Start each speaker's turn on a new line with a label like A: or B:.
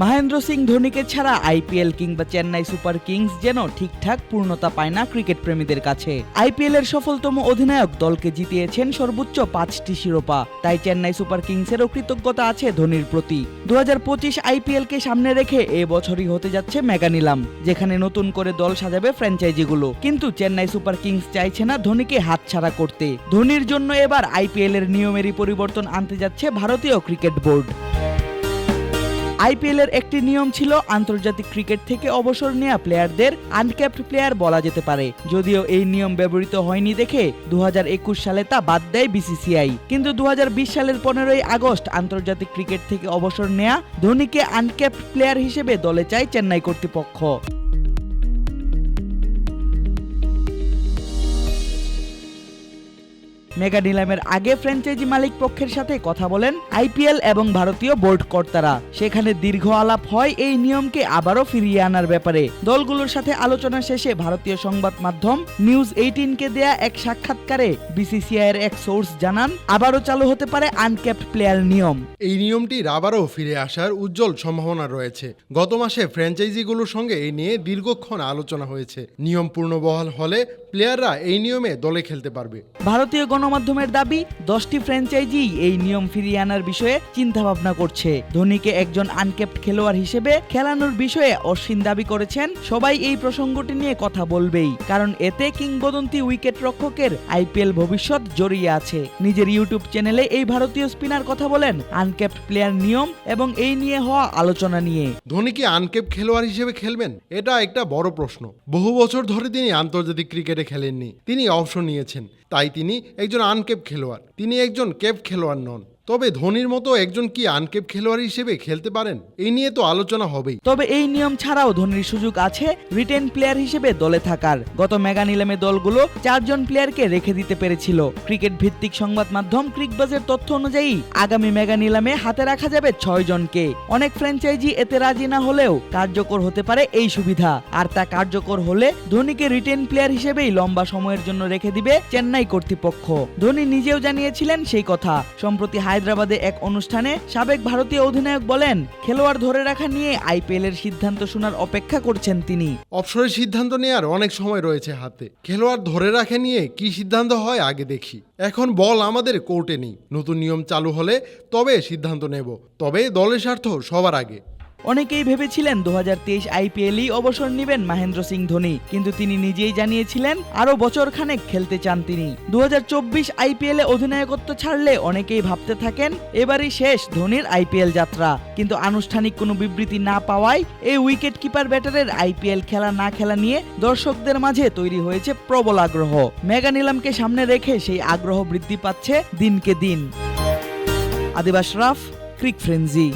A: মহেন্দ্র সিং ধোনিকে ছাড়া আইপিএল কিংবা Chennai super Kings যেন ঠিকঠাক পূর্ণতা পায় না ক্রিকেট প্রেমীদের কাছে। আইপিএল এর সফলতম অধিনায়ক দলকে জিতিয়েছেন সর্বোচ্চ পাঁচটি শিরোপা। তাই চেন্নাই সুপার কিংসেরও কৃতজ্ঞতা আছে ধোনির প্রতি। দু আইপিএল কে সামনে রেখে এ বছরই হতে যাচ্ছে মেগা নিলাম, যেখানে নতুন করে দল সাজাবে ফ্র্যাঞ্চাইজিগুলো। কিন্তু চেন্নাই সুপার কিংস চাইছে না ধোনিকে হাতছাড়া করতে। ধোনির জন্য এবার আইপিএল এর নিয়মেরই পরিবর্তন আনতে যাচ্ছে ভারতীয় ক্রিকেট বোর্ড। আইপিএল এর একটি নিয়ম ছিল আন্তর্জাতিক ক্রিকেট থেকে অবসর নেওয়া প্লেয়ারদের আনক্যাপড প্লেয়ার বলা যেতে পারে। যদিও এই নিয়ম ব্যবহৃত হয়নি দেখে দু হাজার একুশ সালে তা বাদ দেয় বিসিসিআই। কিন্তু দু হাজার বিশ সালের পনেরোই আগস্ট আন্তর্জাতিক ক্রিকেট থেকে অবসর নেয়া ধোনিকে আনক্যাপড প্লেয়ার হিসেবে দলে চায় চেন্নাই কর্তৃপক্ষ। মেগা নিলামের আগে ফ্র্যাঞ্চাইজি মালিক পক্ষের সাথে কথা বলেন আইপিএল এবং ভারতীয় বোর্ড কর্তারা। সেখানে দীর্ঘ আলাপ হয় এই নিয়মকে আবারও ফিরিয়ে আনার ব্যাপারে। দলগুলোর সাথে আলোচনা শেষে ভারতীয় সংবাদ মাধ্যম নিউজ এইটিনকে দেয়া এক সাক্ষাৎকারে বিসিসিআই এর এক সোর্স জানান আবারও চালু হতে পারে আনক্যাপড প্লেয়ার নিয়ম।
B: এই নিয়মটির আবারও ফিরে আসার উজ্জ্বল সম্ভাবনা রয়েছে। গত মাসে ফ্র্যাঞ্চাইজিগুলোর সঙ্গে এই নিয়ে দীর্ঘক্ষণ আলোচনা হয়েছে। নিয়ম পূর্ণবহাল হলে প্লেয়াররা এই নিয়মে দলে খেলতে পারবে।
A: ভারতীয় গণমাধ্যমের দাবি, দশটি ফ্র্যাঞ্চাইজি এই নিয়ম ফিরিয়ে আনার বিষয়ে চিন্তা ভাবনা করছে। ধোনিকে একজন আনকেপ্ট খেলোয়াড় হিসেবে খেলানোর বিষয়ে অশ্বিন দাবি করেছেন। সবাই এই প্রসঙ্গটি নিয়ে কথা বলবেই, কারণ এতে কিংবদন্তি উইকেট রক্ষকের আইপিএল ভবিষ্যৎ জড়িয়ে আছে। নিজের ইউটিউব চ্যানেলে এই ভারতীয় স্পিনার কথা বলেন, আনকেপ্ট প্লেয়ার নিয়ম এবং এই নিয়ে হওয়া আলোচনা নিয়ে।
B: ধোনি কি আনকেপ খেলোয়াড় হিসেবে খেলবেন? এটা একটা বড় প্রশ্ন। বহু বছর ধরে তিনি আন্তর্জাতিক ক্রিকেটে খেলেননি। তিনি অবসর নিয়েছেন। তাই তিনি একজন আনকেপ খেলোয়াড়। তিনি একজন কেপ খেলোয়াড় নন। তবে ধোনির মতো একজন কি আনকেপ খেলোয়াড় হিসেবে খেলতে পারেন? এই নিয়ে তো আলোচনা হবেই।
A: তবে এই নিয়ম ছাড়াও ধোনির সুযোগ আছে রিটেন প্লেয়ার হিসেবে দলে থাকার। গত মেগা নিলামে দলগুলো চারজন প্লেয়ারকে রেখে দিতে পেরেছিল। ক্রিকেট ভিত্তিক সংবাদ মাধ্যম ক্রিকবাজের তথ্য অনুযায়ী, আগামী মেগা নিলামে হাতে রাখা যাবে ছয় জনকে। অনেক ফ্র্যাঞ্চাইজি এতে রাজি না হলেও কার্যকর হতে পারে এই সুবিধা। আর তা কার্যকর হলে ধোনিকে রিটেন প্লেয়ার হিসেবেই লম্বা সময়ের জন্য রেখে দিবে চেন্নাই কর্তৃপক্ষ। ধোনি নিজেও জানিয়েছিলেন সেই কথা। সম্প্রতি হায়দ্রাবাদে এক অনুষ্ঠানে সাবেক ভারতীয় অধিনায়ক বলেন, খেলোয়াড় ধরে রাখা নিয়ে আইপিএল এর সিদ্ধান্ত শোনার অপেক্ষা করছেন তিনি।
B: অবসরের সিদ্ধান্ত নেওয়ার অনেক সময় রয়েছে হাতে। খেলোয়াড় ধরে রাখে নিয়ে কি সিদ্ধান্ত হয় আগে দেখি। এখন বল আমাদের কোর্টে নেই। নতুন নিয়ম চালু হলে তবে সিদ্ধান্ত নেব। তবে দলের স্বার্থ সবার আগে।
A: অনেকেই ভেবেছিলেন দু হাজার তেইশ আইপিএলই অবসর নেবেন মহেন্দ্র সিং ধোনি, কিন্তু তিনি নিজেই জানিয়েছিলেন আরও বছর খানেক খেলতে চান তিনি। দু আইপিএল অধিনায়কত্ব ছাড়লে অনেকেই ভাবতে থাকেন, এবারই শেষ ধোনির আইপিএল যাত্রা। কিন্তু আনুষ্ঠানিক কোনো বিবৃতি না পাওয়ায় এই উইকেট কিপার ব্যাটারের আইপিএল খেলা না খেলা নিয়ে দর্শকদের মাঝে তৈরি হয়েছে প্রবল আগ্রহ। মেগা নিলামকে সামনে রেখে সেই আগ্রহ বৃদ্ধি পাচ্ছে দিনকে দিন। আদিবাস রাফ, ক্রিক ফ্রেন্জি